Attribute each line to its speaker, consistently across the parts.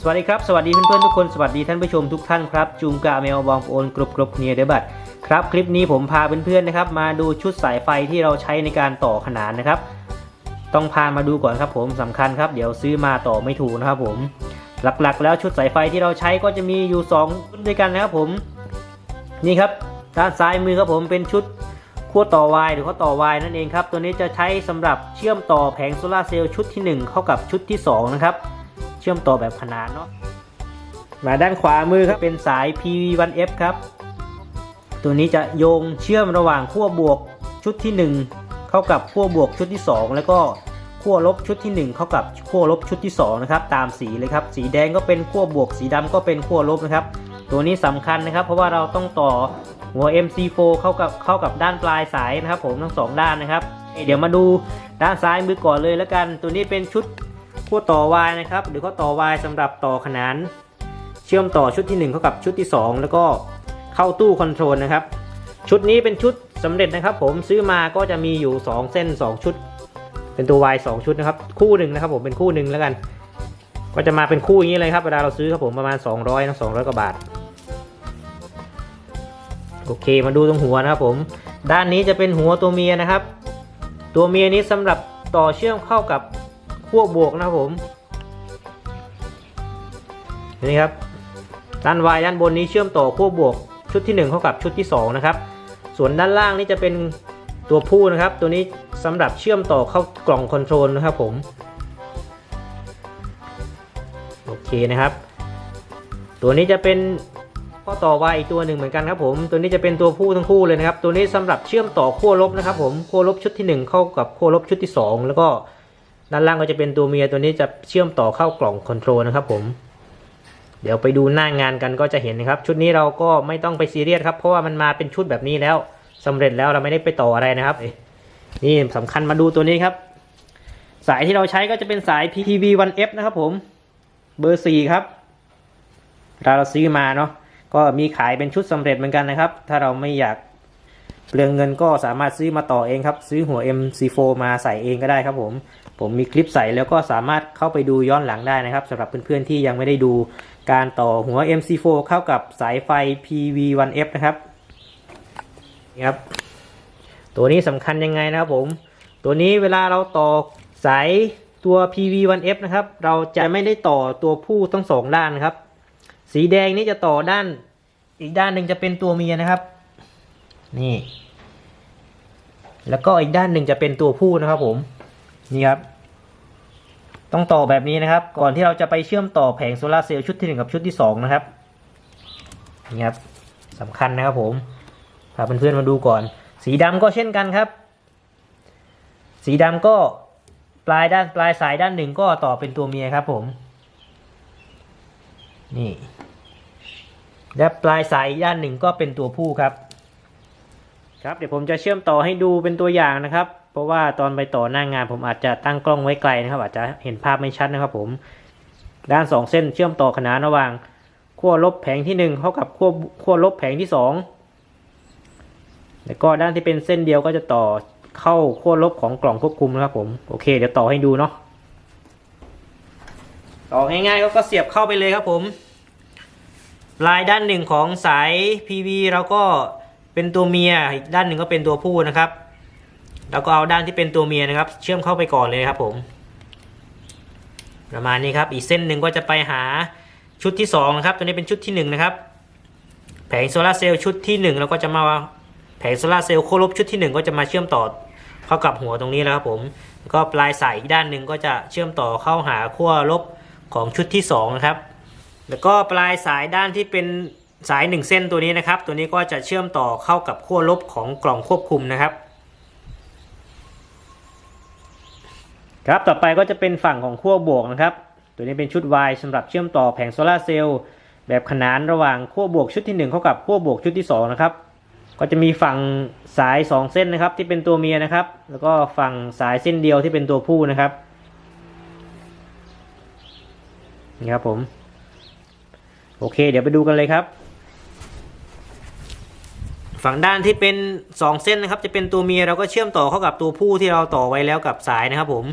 Speaker 1: สวัสดีครับ สวัสดีเพื่อนๆทุกคนสวัสดีท่านผู้ชมทุกท่านครับจุงกาเมลบองโอนกรุบกรุบเนียเดบัตครับคลิปนี้ผมพาเพื่อนๆนะครับมาดูชุดสายไฟที่เราใช้ในการต่อขนานนะครับ ต้องพามาดูก่อนครับผมสำคัญครับ เดี๋ยวซื้อมาต่อไม่ถูกนะครับผมหลักๆ แล้วชุดสายไฟที่เราใช้ก็จะมีอยู่2ชุดด้วยกันนะครับผมนี่ครับด้านซ้ายมือครับผมเป็นชุดขั้วต่อวายหรือขั้วต่อวายนั่นเองครับตัวนี้จะใช้สำหรับเชื่อมต่อแผงโซลาเซลล์ชุดที่ 1 เข้ากับชุดที่ 2 นะครับ ชื่อมต่อแบบขนานเนาะมาด้านขวามือครับเป็นสาย PV1F ครับ ตัวนี้จะโยงเชื่อมระหว่างขั้วบวกชุดที่ 1 เข้ากับขั้วบวกชุดที่ 2 แล้วก็ขั้วลบชุดที่ 1 เข้ากับขั้วลบชุดที่2นะครับตามสีเลยครับ สีแดงก็เป็นขั้วบวกสีดำก็เป็นขั้วลบนะครับ ตัวนี้สำคัญนะครับ เพราะว่าเราต้องต่อหัว MC4 เข้ากับเข้ากับด้านปลายสายนะครับ ผมทั้งสองด้านนะครับ เดี๋ยวมาดูด้านซ้ายมือก่อนเลยแล้วกัน ตัวนี้เป็นชุด ขั้วต่อวายนะครับ หรือขั้วต่อวายสำหรับต่อขนาน เชื่อมต่อชุดที่1เข้ากับชุดที่ 2 แล้วก็เข้าตู้คอนโทรลนะครับ ชุดนี้เป็นชุดสำเร็จนะครับ ผมซื้อมาก็จะมีอยู่ 2 เส้น 2 ชุด เป็นตัว Y 2 ชุดนะครับ คู่หนึ่งนะครับ ผมเป็นคู่หนึ่งแล้วกัน ก็จะมาเป็นคู่อย่างนี้เลยครับเวลาเราซื้อครับผมประมาณ 200นะ200กว่าบาทโอเคมาดูตรงหัวนะครับผม ด้านนี้จะเป็นหัวตัวเมียนะครับ ตัวเมียนี้สำหรับต่อเชื่อมเข้ากับ ขั้วบวกนะครับผมนี่ครับด้าน Y ด้านบนนี้เชื่อมต่อขั้วบวกชุดที่1เข้ากับชุดที่ 2 นะครับ ส่วนด้านล่างนี่จะเป็นตัวผู้นะครับ ตัวนี้สำหรับเชื่อมต่อเข้ากล่องคอนโทรลนะครับผมโอเคนะครับ ตัวนี้จะเป็นข้อต่อ Y อีกตัวหนึ่งเหมือนกันครับผม ตัวนี้จะเป็นตัวผู้ทั้งคู่เลยนะครับ ตัวนี้สำหรับเชื่อมต่อขั้วลบนะครับ ผมขั้วลบชุดที่ 1 เข้ากับขั้วลบชุดที่ 2 แล้วก็ ด้านล่างก็จะเป็นตัวเมียตัวนี้จะเชื่อมต่อเข้ากล่องคอนโทรลนะครับผม เดี๋ยวไปดูหน้างานกันก็จะเห็นนะครับ ชุดนี้เราก็ไม่ต้องไปซีเรียสครับ เพราะว่ามันมาเป็นชุดแบบนี้แล้วสำเร็จแล้วเราไม่ได้ไปต่ออะไรนะครับนี่สำคัญมาดูตัวนี้ครับ สายที่เราใช้ก็จะเป็นสาย PTV1F นะครับผม เบอร์ 4 ครับเราเราซื้อมาเนาะก็มีขายเป็นชุดสำเร็จเหมือนกันนะครับ ถ้าเราไม่อยาก เปลืองเงินก็สามารถซื้อมาต่อเองครับ ซื้อหัว MC4 มาใส่เองก็ได้ครับผม ผมมีคลิปใส่แล้วก็สามารถเข้าไปดูย้อนหลังได้นะครับสำหรับเพื่อนๆที่ยังไม่ได้ดูการต่อหัว MC4 เข้ากับสายไฟ PV1F นะครับนี่ครับ ตัวนี้สำคัญยังไงนะครับผม ตัวนี้เวลาเราต่อสายตัว PV1F นะครับ เราจะไม่ได้ต่อตัวผู้ทั้งสองด้านครับ สีแดงนี่จะต่อด้าน อีกด้านหนึ่งจะเป็นตัวเมียนะครับ นี่ แล้วก็อีกด้านหนึ่งจะเป็นตัวผู้นะครับผม นี่ครับ ต้องต่อแบบนี้นะครับ ก่อนที่เราจะไปเชื่อมต่อแผงโซลาเซลล์ชุดที่หนึ่งกับชุดที่สองนะครับ นี่ครับสำคัญนะครับผมพาเพื่อนๆมาดูก่อน สีดำก็เช่นกันครับ สีดำก็ปลายด้านปลายสายด้านหนึ่งก็ต่อเป็นตัวเมียครับผม นี่ และปลายสายด้านหนึ่งก็เป็นตัวผู้ครับ ครับเดี๋ยวผมจะเชื่อมต่อให้ดูเป็นตัวอย่างนะครับ เพราะว่าตอนไปต่อหน้างานผมอาจจะตั้งกล้องไว้ไกลนะครับ อาจจะเห็นภาพไม่ชัดนะครับผม ด้านสองเส้นเชื่อมต่อขนานระหว่างขั้วลบแผงที่หนึ่งเขากับขั้วขั้วลบแผงที่สองแล้วก็ด้านที่เป็นเส้นเดียวก็จะต่อเข้าขั้วลบของกล่องควบคุมนะครับผมโอเค เดี๋ยวต่อให้ดูเนาะต่อง่ายๆก็เสียบเข้าไปเลยครับผม ลายด้านหนึ่งของสาย PV เราก็ เป็นตัวเมียอีกด้านหนึ่งก็เป็นตัวผู้นะครับ แล้วก็เอาด้านที่เป็นตัวเมียนะครับ เชื่อมเข้าไปก่อนเลยครับผม ประมาณนี้ครับ อีกเส้นหนึ่งก็จะไปหาชุดที่สองนะครับ ตัวนี้เป็นชุดที่หนึ่งนะครับ แผงโซลาร์เซลล์ชุดที่หนึ่งเราก็จะมาแผงโซลาร์เซลล์โคลบชุดที่หนึ่งก็จะมาเชื่อมต่อเข้ากับหัวตรงนี้แล้วครับผมก็ปลายสายอีกด้านหนึ่งก็จะเชื่อมต่อเข้าหาขั้วลบของชุดที่สองนะครับ แล้วก็ปลายสายด้านที่เป็น สายหนึ่งเส้นตัวนี้นะครับ ตัวนี้ก็จะเชื่อมต่อเข้ากับขั้วลบของกล่องควบคุมนะครับ ครับต่อไปก็จะเป็นฝั่งของขั้วบวกนะครับ ตัวนี้เป็นชุด Y สำหรับเชื่อมต่อแผงโซลาเซลล์แบบขนานระหว่างขั้วบวกชุดที่ 1 เข้ากับขั้วบวกชุดที่ 2 นะครับ ก็จะมีฝั่งสาย 2 เส้นนะครับที่เป็นตัวเมียนะครับ แล้วก็ฝั่งสายเส้นเดียวที่เป็นตัวผู้นะครับนี่ครับผม โอเค เดี๋ยวไปดูกันเลยครับ ฝั่งด้านที่เป็น 2 เส้นนะครับ จะเป็นตัวเมียเราก็เชื่อมต่อเข้ากับตัวผู้ที่เราต่อไว้แล้วกับสายนะครับผม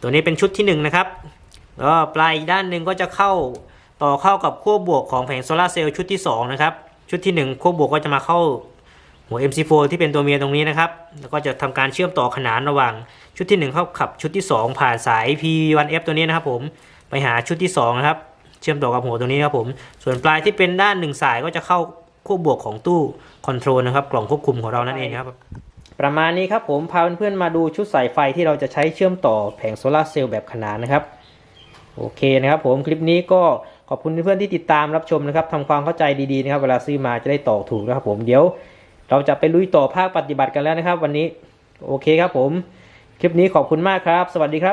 Speaker 1: ตัวนี้เป็นชุดที่ 1 นะครับแล้วปลายอีกด้านหนึ่งก็จะเข้าต่อเข้ากับขั้วบวกของแผงโซลาเซลล์ชุดที่ 2 นะครับ ชุดที่ 1ขั้วบวกก็จะมาเข้าหัว MC4 ที่เป็นตัวเมียตรงนี้นะครับ แล้วก็จะทำการเชื่อมต่อขนานระหว่าง ชุดที่ 1 เข้าขับชุดที่ 2 ผ่านสาย P1F ตัวนี้นะครับผมไปหาชุดที่2นะครับเชื่อมต่อกับหัวตรงนี้ครับผม ส่วนปลายที่เป็นด้านหนึ่งสายก็จะเข้า ขั้วบวกของตู้คอนโทรลนะครับ กล่องควบคุมของเรานั่นเองครับ ประมาณนี้ครับผมพาเพื่อนๆมาดูชุดสายไฟที่เราจะใช้เชื่อมต่อแผงโซลาเซลล์แบบขนานนะครับ โอเคนะครับผมคลิปนี้ก็ขอบคุณเพื่อนๆที่ติดตามรับชมนะครับทำความเข้าใจดีๆนะครับ เวลาซื้อมาจะได้ต่อถูกนะครับผมเดี๋ยว เราจะไปลุยต่อภาคปฏิบัติกันแล้วนะครับ วันนี้โอเคครับผม คลิปนี้ขอบคุณมากครับ สวัสดีครับ